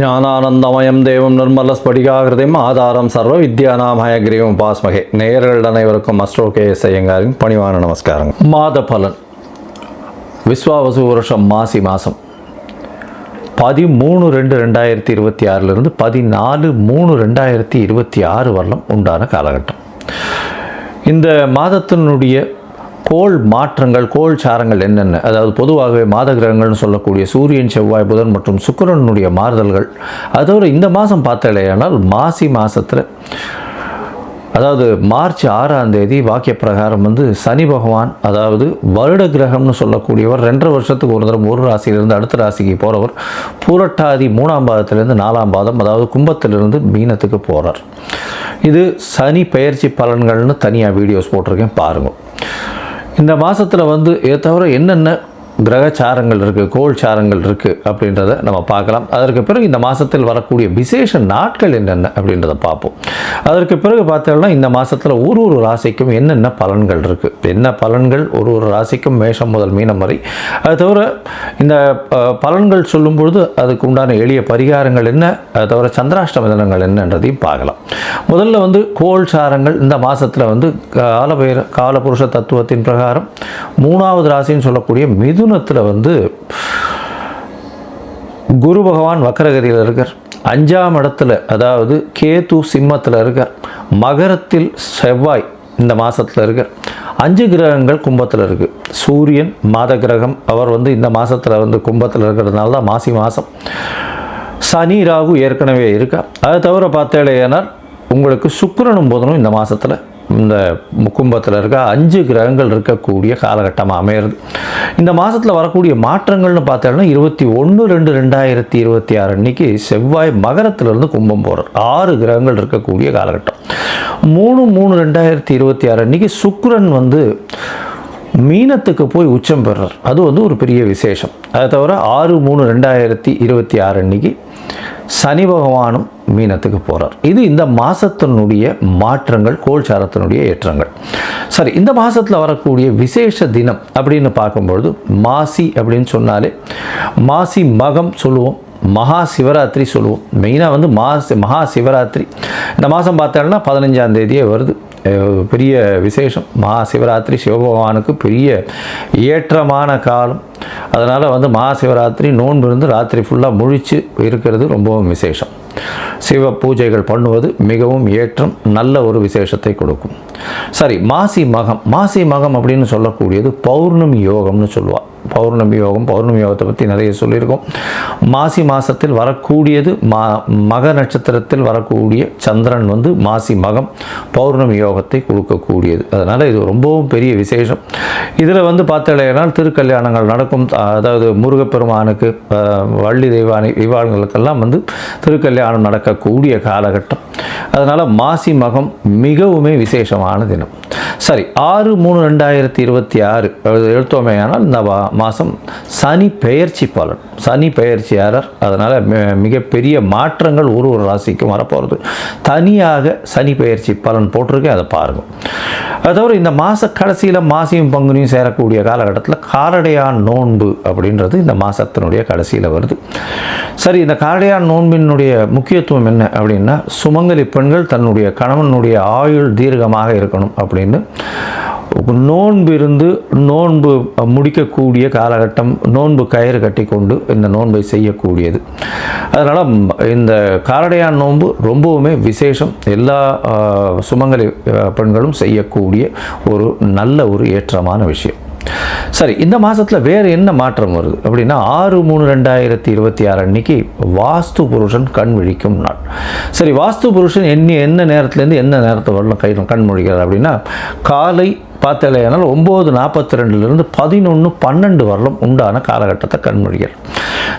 ஞானானந்தமயம் தேவம் நிர்மல ஸ்படிகாகிருதையும் ஆதாரம் சர்வ வித்யானாம் ஹயக்ரீவம் பாஸ்மகே நேயர்கள் அனைவருக்கும் அஸ்ட்ரோ கே எஸ் ஐயங்காரின் பணிவான நமஸ்காரம் மாத பலன் விஸ்வாவசு வருஷம் மாசி மாதம் பதிமூணு ரெண்டு ரெண்டாயிரத்தி இருபத்தி ஆறிலிருந்து பதினாலு மூணு ரெண்டாயிரத்தி இருபத்தி ஆறு வரலாம் உண்டான காலகட்டம். இந்த மாதத்தினுடைய கோள் மாற்றங்கள் கோள் சாரங்கள் என்னென்ன? அதாவது பொதுவாகவே மாத கிரகங்கள்னு சொல்லக்கூடிய சூரியன் செவ்வாய் புதன் மற்றும் சுக்கரனுடைய மாறுதல்கள். அதோட இந்த மாதம் பார்த்தாலேயானால் மாசி மாதத்தில் அதாவது மார்ச் ஆறாம் தேதி வாக்கிய பிரகாரம் வந்து சனி பகவான் அதாவது வருட கிரகம்னு சொல்லக்கூடியவர் ரெண்டரை வருஷத்துக்கு ஒரு தடவை ஒரு ராசியிலிருந்து அடுத்த ராசிக்கு போகிறவர் பூரட்டாதி மூணாம் பாதத்திலிருந்து நாலாம் பாதம் அதாவது கும்பத்திலிருந்து மீனத்துக்கு போகிறார் இது சனி பெயர்ச்சி பலன்கள்னு தனியாக வீடியோஸ் போட்டிருக்கேன் பாருங்கள் இந்த மாதத்தில் வந்து இதை தவிர என்னென்ன கிரகச்சாரங்கள் இருக்குது கோல் சாரங்கள் இருக்குது அப்படின்றத நம்ம பார்க்கலாம். அதற்கு பிறகு இந்த மாதத்தில் வரக்கூடிய விசேஷ நாட்கள் என்னென்ன அப்படின்றத பார்ப்போம். அதற்கு பிறகு பார்த்தோம்னா இந்த மாதத்தில் ஒரு ஒரு ராசிக்கும் என்னென்ன பலன்கள் இருக்குது என்ன பலன்கள்? ஒரு ஒரு ராசிக்கும் மேஷம் முதல் மீனம் வரை. அது தவிர இந்த பலன்கள் சொல்லும்பொழுது அதுக்கு உண்டான எளிய பரிகாரங்கள் என்ன? அது தவிர சந்திராஷ்டம தினங்கள் என்னன்றதையும் பார்க்கலாம். முதல்ல வந்து கோள் சாரங்கள். இந்த மாதத்தில் வந்து காலபைர காலபுருஷ தத்துவத்தின் பிரகாரம் மூணாவது ராசின்னு சொல்லக்கூடிய மிதுனத்தில் வந்து குரு பகவான் வக்கரகதியில் இருக்கார். அஞ்சாம் இடத்துல அதாவது கேது சிம்மத்தில் இருக்கார். மகரத்தில் செவ்வாய் இந்த மாதத்தில் இருக்கார். அஞ்சு கிரகங்கள் கும்பத்தில் இருக்குது சூரியன் மாத கிரகம் அவர் வந்து இந்த மாதத்தில் வந்து கும்பத்தில் இருக்கிறதுனால தான் மாசி மாதம் சனி ராகு ஏற்கனவே இருக்கா. அதை தவிர பார்த்தேனால் உங்களுக்கு சுக்கரனும் போதனும் இந்த மாதத்தில் இந்த கும்பத்தில் இருக்க அஞ்சு கிரகங்கள் இருக்கக்கூடிய காலகட்டமாக அமையிறது. இந்த மாதத்தில் வரக்கூடிய மாற்றங்கள்னு பார்த்தோம்னா இருபத்தி ஒன்று ரெண்டு ரெண்டாயிரத்தி இருபத்தி ஆறு அன்னைக்கு செவ்வாய் மகரத்திலிருந்து கும்பம் போகிறார் ஆறு கிரகங்கள் இருக்கக்கூடிய காலகட்டம். மூணு மூணு ரெண்டாயிரத்தி இருபத்தி ஆறு அன்னைக்கு சுக்ரன் வந்து மீனத்துக்கு போய் உச்சம் பெறுறார் அது வந்து ஒரு பெரிய விசேஷம். அதை தவிர ஆறு மூணு ரெண்டாயிரத்தி இருபத்தி ஆறு அன்னைக்கு சனி பகவானும் மீனத்துக்கு போகிறார் இது இந்த மாதத்தினுடைய மாற்றங்கள் கோல்சாரத்தினுடைய ஏற்றங்கள். சரி இந்த மாதத்தில் வரக்கூடிய விசேஷ தினம் அப்படின்னு பார்க்கும்பொழுது மாசி அப்படின்னு சொன்னாலே மாசி மகம் சொல்லுவோம் மகா சிவராத்திரி சொல்லுவோம். மெயினாக வந்து மாசி மகா சிவராத்திரி. இந்த மாதம் பார்த்தோம்னா பதினஞ்சாம் தேதியே வருது. பெரிய விசேஷம். மகா சிவராத்திரி சிவபகவானுக்கு பெரிய ஏற்றமான காலம். அதனால் வந்து மகா சிவராத்திரி நோன்பு இருந்து ராத்திரி ஃபுல்லாக முழிச்சு இருக்கிறது ரொம்பவும் விசேஷம். சிவ பூஜைகள் பண்ணுவது மிகவும் ஏற்றம் நல்ல ஒரு விசேஷத்தை கொடுக்கும். சரி மாசி மகம். மாசி மகம் அப்படின்னு சொல்லக்கூடியது பௌர்ணமி யோகம்னு சொல்லுவாள் பௌர்ணமி யோகம் பௌர்ணமி யோகத்தை பற்றி நிறைய சொல்லியிருக்கோம். மாசி மாதத்தில் வரக்கூடியது மா மக நட்சத்திரத்தில் வரக்கூடிய சந்திரன் வந்து மாசி மகம் பௌர்ணமி யோகத்தை கொடுக்கக்கூடியது. அதனால் இது ரொம்பவும் பெரிய விசேஷம். இதில் வந்து பார்த்தாலேனால் திருக்கல்யாணங்கள் நடக்கும். அதாவது முருகப்பெருமானுக்கு வள்ளி தெய்வானி தெய்வான்களுக்கெல்லாம் வந்து திருக்கல்யாணம் நடக்கக்கூடிய காலகட்டம். அதனால் மாசி மகம் மிகவுமே விசேஷமான தினம். சரி ஆறு மூணு ரெண்டாயிரத்தி இருபத்தி ஆறு எழுத்தோமையானால் இந்த மாதம் சனி பெயர்ச்சி பலன் சனி பெயர்ச்சியாளர் அதனால் மிகப்பெரிய மாற்றங்கள் ஒரு ஒரு ராசிக்கும் வரப்போகிறது தனியாக சனி பெயர்ச்சி பலன் போட்டிருக்கேன் அதை பாருங்கள் அது தவிர இந்த மாத கடைசியில் மாசியும் பங்குனியும் சேரக்கூடிய காலகட்டத்தில் காரடையான் நோன்பு அப்படின்றது இந்த மாதத்தினுடைய கடைசியில் வருது. சரி இந்த காரடையான் நோன்பினுடைய முக்கியத்துவம் என்ன அப்படின்னா சுமங்கலி பெண்கள் தன்னுடைய கணவனுடைய ஆயுள் தீர்க்கமாக இருக்கணும் அப்படின்னு. நோன்பு இருந்து நோன்பு முடிக்கக்கூடிய காலகட்டம் நோன்பு கயிறு கட்டி கொண்டு இந்த நோன்பை செய்யக்கூடியது. அதனால் இந்த காரடையான் நோன்பு ரொம்பவுமே விசேஷம். எல்லா சுமங்கலி பெண்களும் செய்யக்கூடிய ஒரு நல்ல ஒரு ஏற்றமான விஷயம். சரி இந்த மாதத்தில் வேறு என்ன மாற்றம் வருது? அப்படின்னா ஆறு மூணு ரெண்டாயிரத்தி இருபத்தி ஆறு அன்னைக்கு வாஸ்து புருஷன் கண் விழிக்கும் நாள். சரி வாஸ்து புருஷன் என்ன என்ன நேரத்துலேருந்து என்ன நேரத்தை வரலாம் கை கண் முழிக்கிறார் அப்படின்னா காலை பார்த்தலையானால் ஒம்பது நாற்பத்தி ரெண்டுலேருந்து பதினொன்று பன்னெண்டு வரலும் உண்டான காலகட்டத்தை கண்மொழிகள்.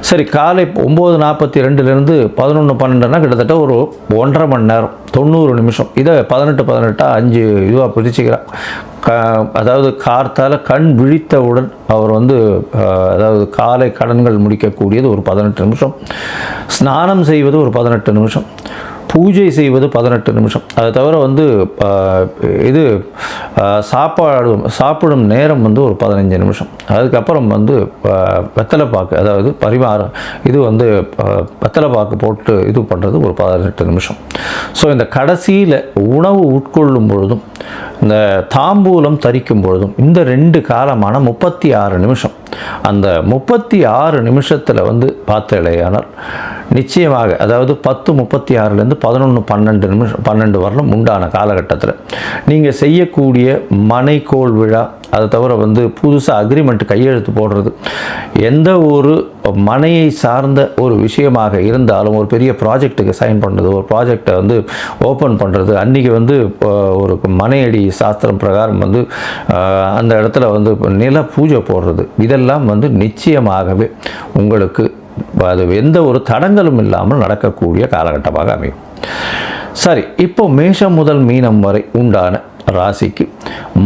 சரி காலை ஒம்பது நாற்பத்தி ரெண்டுலேருந்து பதினொன்று பன்னெண்டுனா கிட்டத்தட்ட ஒரு ஒன்றரை மணி நேரம் தொண்ணூறு நிமிஷம். இதை பதினெட்டு பதினெட்டாக அஞ்சு இதுவாக பிரிச்சுக்கிறான். க அதாவது கார்த்தால் கண் விழித்தவுடன் அவர் வந்து அதாவது காலை கடன்கள் முடிக்கக்கூடியது ஒரு பதினெட்டு நிமிஷம். ஸ்நானம் செய்வது ஒரு பதினெட்டு நிமிஷம். பூஜை செய்வது பதினெட்டு நிமிஷம். அதை தவிர வந்து இது சாப்பாடும் சாப்பாடு சாப்பிடும் நேரம் வந்து ஒரு பதினஞ்சு நிமிஷம். அதுக்கப்புறம் வந்து ஆஹ், வெத்தலை பாக்கு அதாவது பரிமாறம் இது வந்து ஆஹ், வெத்தலை பாக்கு போட்டு இது பண்ணுறது ஒரு பதினெட்டு நிமிஷம். ஸோ இந்த கடைசியில் உணவு உட்கொள்ளும் பொழுதும் இந்த தாம்பூலம் தரிக்கும் பொழுதும் இந்த ரெண்டு காலமான முப்பத்தி ஆறு நிமிஷம். அந்த முப்பத்தி ஆறு நிமிஷத்தில் வந்து பார்த்தேடையானால் நிச்சயமாக அதாவது பத்து முப்பத்தி ஆறுலேருந்து பதினொன்று பன்னெண்டு நிமிஷம் பன்னெண்டு வரலும் உண்டான காலகட்டத்தில் நீங்கள் செய்யக்கூடிய மனைக்கோள் விழா அதை தவிர வந்து புதுசாக அக்ரிமெண்ட் கையெழுத்து போடுறது எந்த ஒரு மனையை சார்ந்த ஒரு விஷயமாக இருந்தாலும் ஒரு பெரிய ப்ராஜெக்ட்டுக்கு சைன் பண்ணுறது ஒரு ப்ராஜெக்டை வந்து ஓப்பன் பண்ணுறது அன்றைக்கி வந்து ஒரு மனையடி சாஸ்திரம் பிரகாரம் வந்து அந்த இடத்துல வந்து நில பூஜை போடுறது இதெல்லாம் வந்து நிச்சயமாகவே உங்களுக்கு அது எந்த ஒரு தடங்களும் இல்லாமல் நடக்கக்கூடிய காலகட்டமாக அமையும். சரி இப்போ மேஷம் முதல் மீனம் வரை உண்டான ராசிக்கு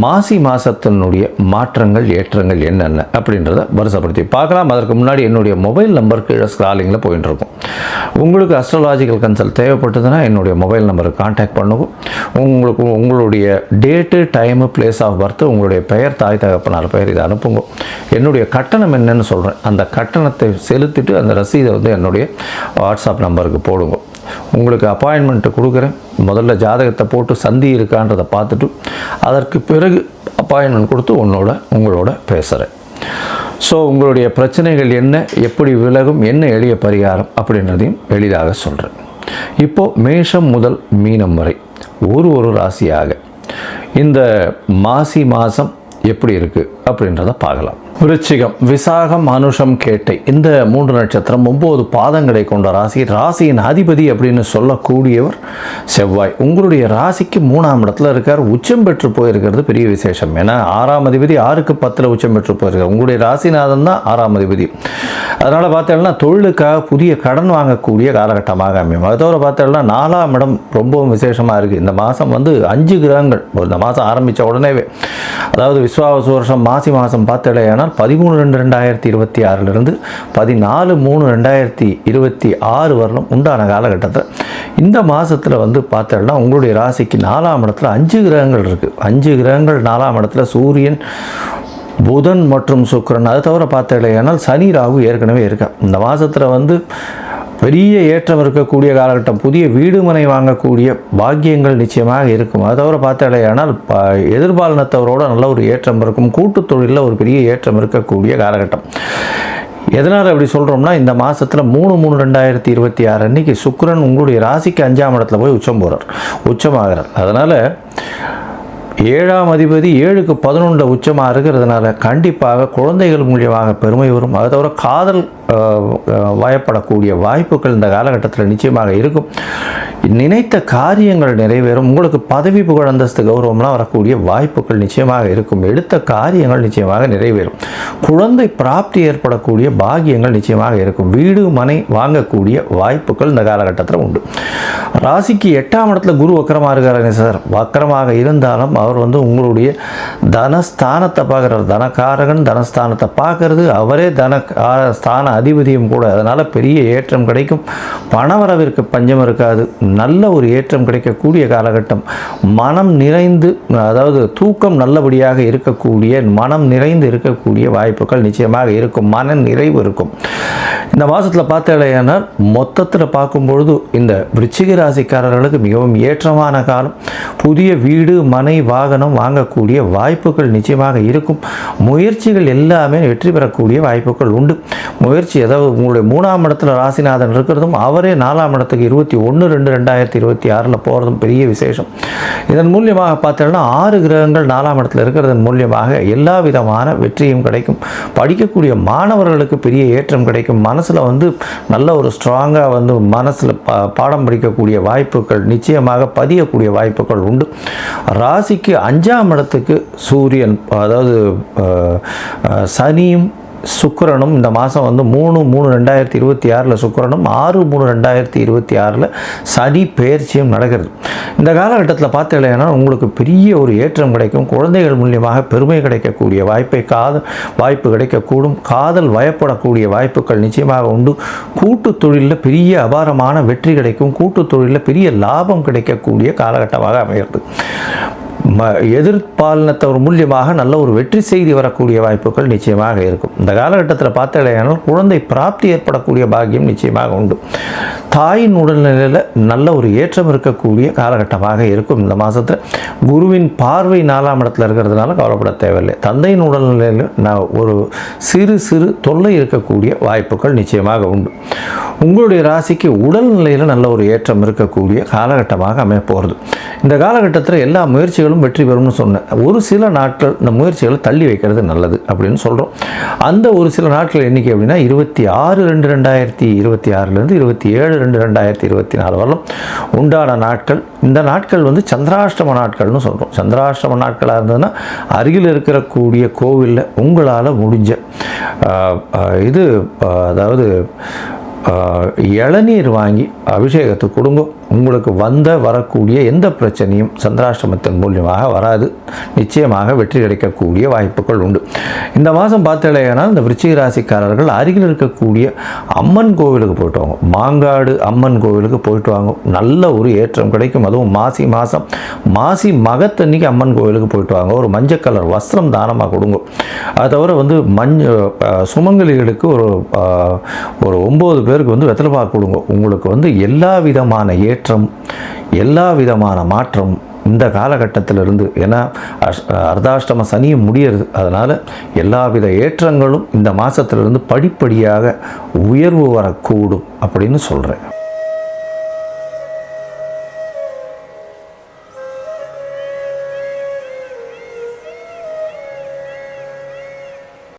மாசி மாதத்தினுடைய மாற்றங்கள் ஏற்றங்கள் என்னென்ன அப்படின்றத வருஷப்படுத்தி பார்க்கலாம். அதற்கு முன்னாடி என்னுடைய மொபைல் நம்பர் கீழே ஸ்க்ராலிங்கில் போயிட்டு இருக்கும். உங்களுக்கு அஸ்ட்ராலாஜிக்கல் கன்சல்ட் தேவைப்பட்டதுன்னா என்னுடைய மொபைல் நம்பருக்கு காண்டாக்ட் பண்ணுவோம் உங்களுக்கு உங்களுடைய date time place of birth உங்களுடைய பெயர் தாய் தகப்பனார் பெயர் இதை அனுப்புங்க. என்னுடைய கட்டணம் என்னன்னு சொல்கிறேன் அந்த கட்டணத்தை செலுத்திட்டு அந்த ரசீதை வந்து என்னுடைய வாட்ஸ்அப் நம்பருக்கு போடுங்க. உங்களுக்கு அப்பாயின்மெண்ட்டு கொடுக்குறேன். முதல்ல ஜாதகத்தை போட்டு சந்தி இருக்கான்றதை பார்த்துட்டு அதற்கு பிறகு அப்பாயின்மெண்ட் கொடுத்து உன்னோட உங்களோட பேசுகிறேன் ஸோ உங்களுடைய பிரச்சனைகள் என்ன எப்படி விலகும் என்ன எளிய பரிகாரம் அப்படின்றதையும் எளிதாக சொல்கிறேன் இப்போது மேஷம் முதல் மீனம் வரை ஒரு ஒரு ராசியாக இந்த மாசி மாதம் எப்படி இருக்குது அப்படின்றத பார்க்கலாம். விருச்சிகம் விசாகம் அனுஷம் கேட்டை. இந்த மூன்று நட்சத்திரம் ஒம்பது பாதங்களை கொண்ட ராசி. ராசியின் அதிபதி அப்படின்னு சொல்லக்கூடியவர் செவ்வாய். உங்களுடைய ராசிக்கு மூணாம் இடத்துல இருக்கார். உச்சம் பெற்று போயிருக்கிறது பெரிய விசேஷம். ஏன்னா ஆறாம் அதிபதி ஆறுக்கு பத்தில் உச்சம் பெற்று போயிருக்கார். உங்களுடைய ராசிநாதன் தான் ஆறாம் அதிபதி. அதனால் பார்த்தோம்னா தொழிலுக்காக புதிய கடன் வாங்கக்கூடிய காலகட்டமாக அமையும். அதை தவிர பார்த்தோம்னா நாலாம் இடம் ரொம்பவும் விசேஷமாக இருக்குது இந்த மாதம் வந்து அஞ்சு கிரகங்கள். இந்த மாதம் ஆரம்பித்த உடனேவே. அதாவது விஸ்வாவசு வருஷம் மாசி மாதம் பார்த்தடையானால் பதிமூணு ரெண்டு ரெண்டாயிரத்தி இருபத்தி ஆறிலிருந்து பதினாலு மூணு ரெண்டாயிரத்தி இருபத்தி ஆறு வரலும் உண்டான காலகட்டத்தில் இந்த மாதத்தில் வந்து பார்த்தோம்னா உங்களுடைய ராசிக்கு நாலாம் இடத்துல அஞ்சு கிரகங்கள் இருக்குது அஞ்சு கிரகங்கள் நாலாம் இடத்துல சூரியன் புதன் மற்றும் சுக்கரன். அது தவிர பார்த்தடையானால் சனி ராகு ஏற்கனவே இருக்கா. இந்த மாதத்தில் வந்து பெரிய ஏற்றம் இருக்கக்கூடிய காலகட்டம் புதிய வீடு மனை வாங்கக்கூடிய பாக்கியங்கள் நிச்சயமாக இருக்கும். அதை தவிர பார்த்தாலேயானால் ப எதிர்பாலினத்தவரோட நல்ல ஒரு ஏற்றம் இருக்கும். கூட்டுத் தொழிலில் ஒரு பெரிய ஏற்றம் இருக்கக்கூடிய காலகட்டம். எதனால் அப்படி சொல்கிறோம்னா இந்த மாதத்தில் மூணு மூணு ரெண்டாயிரத்தி இருபத்தி ஆறு அன்னைக்கு சுக்கரன் உங்களுடைய ராசிக்கு அஞ்சாம் இடத்துல போய் உச்சம் போகிறார் உச்சமாகிறார். அதனால் ஏழாம் அதிபதி ஏழுக்கு பதினொன்று உச்சமாக இருக்கிறதுனால கண்டிப்பாக குழந்தைகள் மூலியமாக பெருமை வரும். அதை தவிர காதல் வயப்படக்கூடிய வாய்ப்புகள் இந்த காலகட்டத்தில் நிச்சயமாக இருக்கும். நினைத்த காரியங்கள் நிறைவேறும். உங்களுக்கு பதவி புகழ் அந்தஸ்து கௌரவம்லாம் வரக்கூடிய வாய்ப்புகள் நிச்சயமாக இருக்கும். எடுத்த காரியங்கள் நிச்சயமாக நிறைவேறும். குழந்தை பிராப்தி ஏற்படக்கூடிய பாகியங்கள் நிச்சயமாக இருக்கும். வீடு மனை வாங்கக்கூடிய வாய்ப்புகள் இந்த காலகட்டத்தில் உண்டு. ராசிக்கு எட்டாம் இடத்துல குரு வக்கரமாக இருக்காருங்க சார். வக்கரமாக இருந்தாலும் அவர் அவர் வந்து உங்களுடைய தனஸ்தானத்தை பார்க்குறார். தனக்காரகன் தனஸ்தானத்தை பார்க்கறது அவரே தன ஸ்தான அதிபதியும் கூட. அதனால் பெரிய ஏற்றம் கிடைக்கும். பணவரவிற்கு பஞ்சம் இருக்காது. நல்ல ஒரு ஏற்றம் கிடைக்கக்கூடிய காலகட்டம். மனம் நிறைந்து அதாவது தூக்கம் நல்லபடியாக இருக்கக்கூடிய மனம் நிறைந்து இருக்கக்கூடிய வாய்ப்புகள் நிச்சயமாக இருக்கும். மன நிறைவு இருக்கும். இந்த மாதத்தில் பார்த்தேனால் மொத்தத்தில் பார்க்கும்பொழுது இந்த விருச்சிக ராசிக்காரர்களுக்கு மிகவும் ஏற்றமான காலம். புதிய வீடு மனை வாகனம் வாங்கக்கூடிய வாய்ப்புகள் நிச்சயமாக இருக்கும். முயற்சிகள் எல்லாமே வெற்றி பெறக்கூடிய வாய்ப்புகள் உண்டு. முயற்சி ஏதாவது உங்களுடைய மூணாம் இடத்துல ராசிநாதன் இருக்கிறதும் அவரே நாலாம் இடத்துக்கு இருபத்தி ஒன்று ரெண்டு ரெண்டாயிரத்தி இருபத்தி ஆறில் போகிறதும் பெரிய விசேஷம். இதன் மூலியமாக பார்த்தோம்னா ஆறு கிரகங்கள் நாலாம் இடத்துல இருக்கிறதன் மூலியமாக எல்லா விதமான வெற்றியும் கிடைக்கும். படிக்கக்கூடிய மாணவர்களுக்கு பெரிய ஏற்றம் கிடைக்கும். மனசில் வந்து நல்ல ஒரு ஸ்ட்ராங்காக வந்து மனசில் பா பாடம் படிக்கக்கூடிய வாய்ப்புகள் நிச்சயமாக பதியக்கூடிய வாய்ப்புகள் உண்டு. ராசிக்கு அஞ்சாம் இடத்துக்கு சூரியன் அதாவது சனியும் சுக்கரனும் இந்த மாதம் வந்து மூணு மூணு ரெண்டாயிரத்தி இருபத்தி ஆறில் சுக்கரனும் ஆறு மூணு ரெண்டாயிரத்தி இருபத்தி ஆறில் சனி பெயர்ச்சியும் நடக்கிறது. இந்த காலகட்டத்தில் பார்த்தீங்கன்னா உங்களுக்கு பெரிய ஒரு ஏற்றம் கிடைக்கும். குழந்தைகள் மூலியமாக பெருமை கிடைக்கக்கூடிய வாய்ப்பை காதல் வாய்ப்பு கிடைக்கக்கூடும். காதல் வயப்படக்கூடிய வாய்ப்புகள் நிச்சயமாக உண்டு. கூட்டு தொழிலில் பெரிய அபாரமான வெற்றி கிடைக்கும். கூட்டு தொழிலில் பெரிய லாபம் கிடைக்கக்கூடிய காலகட்டமாக அமைகிறது. ம எதிர்பாலினத்தவர் மூலியமாக நல்ல ஒரு வெற்றி செய்தி வரக்கூடிய வாய்ப்புகள் நிச்சயமாக இருக்கும். இந்த காலகட்டத்தில் பார்த்தாலேயானால் குழந்தை பிராப்தி ஏற்படக்கூடிய பாக்கியம் நிச்சயமாக உண்டு. தாயின் உடல்நிலையில் நல்ல ஒரு ஏற்றம் இருக்கக்கூடிய காலகட்டமாக இருக்கும். இந்த மாதத்தில் குருவின் பார்வை நாலாம் இடத்துல இருக்கிறதுனால கவலைப்பட தேவையில்லை. தந்தையின் உடல்நிலையில் நான் ஒரு சிறு சிறு தொல்லை இருக்கக்கூடிய வாய்ப்புகள் நிச்சயமாக உண்டு. உங்களுடைய ராசிக்கு உடல்நிலையில் நல்ல ஒரு ஏற்றம் இருக்கக்கூடிய காலகட்டமாக அமைய போகிறது. இந்த காலகட்டத்தில் எல்லா முயற்சிகளும் வெற்றி பெறும்னு சொன்னேன். ஒரு சில நாட்கள் இந்த முயற்சிகளை தள்ளி வைக்கிறது நல்லது அப்படின்னு சொல்கிறோம் அந்த ஒரு சில நாட்கள் எண்ணிக்கை அப்படின்னா இருபத்தி ஆறு ரெண்டு ரெண்டாயிரத்தி இருபத்தி ஆறுலேருந்து இருபத்தி ஏழு ரெண்டு ரெண்டாயிரத்தி இருபத்தி நாலு வரலாம். உண்டான நாட்கள் இந்த நாட்கள் வந்து சந்திராஷ்டம நாட்கள்னு சொல்கிறோம் சந்திராஷ்டம நாட்களாக இருந்ததுன்னா அருகில் இருக்கக்கூடிய கோவிலில் உங்களால் முடிஞ்ச இது அதாவது இளநீர் வாங்கி அபிஷேகத்துக்கு கொடுங்க. உங்களுக்கு வந்த வரக்கூடிய எந்த பிரச்சனையும் சந்திராஷ்டிரமத்தின் மூலியமாக வராது. நிச்சயமாக வெற்றி கிடைக்கக்கூடிய வாய்ப்புகள் உண்டு. இந்த மாதம் பார்த்தீங்கன்னா இந்த விருச்சிக ராசிக்காரர்கள் அருகில் இருக்கக்கூடிய அம்மன் கோவிலுக்கு போயிட்டு வாங்க மாங்காடு அம்மன் கோவிலுக்கு போயிட்டு வாங்க நல்ல ஒரு ஏற்றம் கிடைக்கும். அதுவும் மாசி மாதம் மாசி மகத்தன்னைக்கு அம்மன் கோவிலுக்கு போயிட்டு வாங்க ஒரு மஞ்சள் கலர் வஸ்திரம் தானமாக கொடுங்க. அது தவிர வந்து மஞ்ச சுமங்கலிகளுக்கு ஒரு ஒரு ஒம்பது பேருக்கு வந்து வெத்தலைப்பாக்கு கொடுங்க. உங்களுக்கு வந்து எல்லா விதமான ஏற்றம் எல்லா விதமான மாற்றம் இந்த காலகட்டத்திலிருந்து. ஏன்னா அஷ்- அர்த்தாஷ்டம சனியும் முடியறது. அதனால் எல்லாவித ஏற்றங்களும் இந்த மாதத்துலேருந்து படிப்படியாக உயர்வு வரக்கூடும் அப்படின்னு சொல்கிறேன்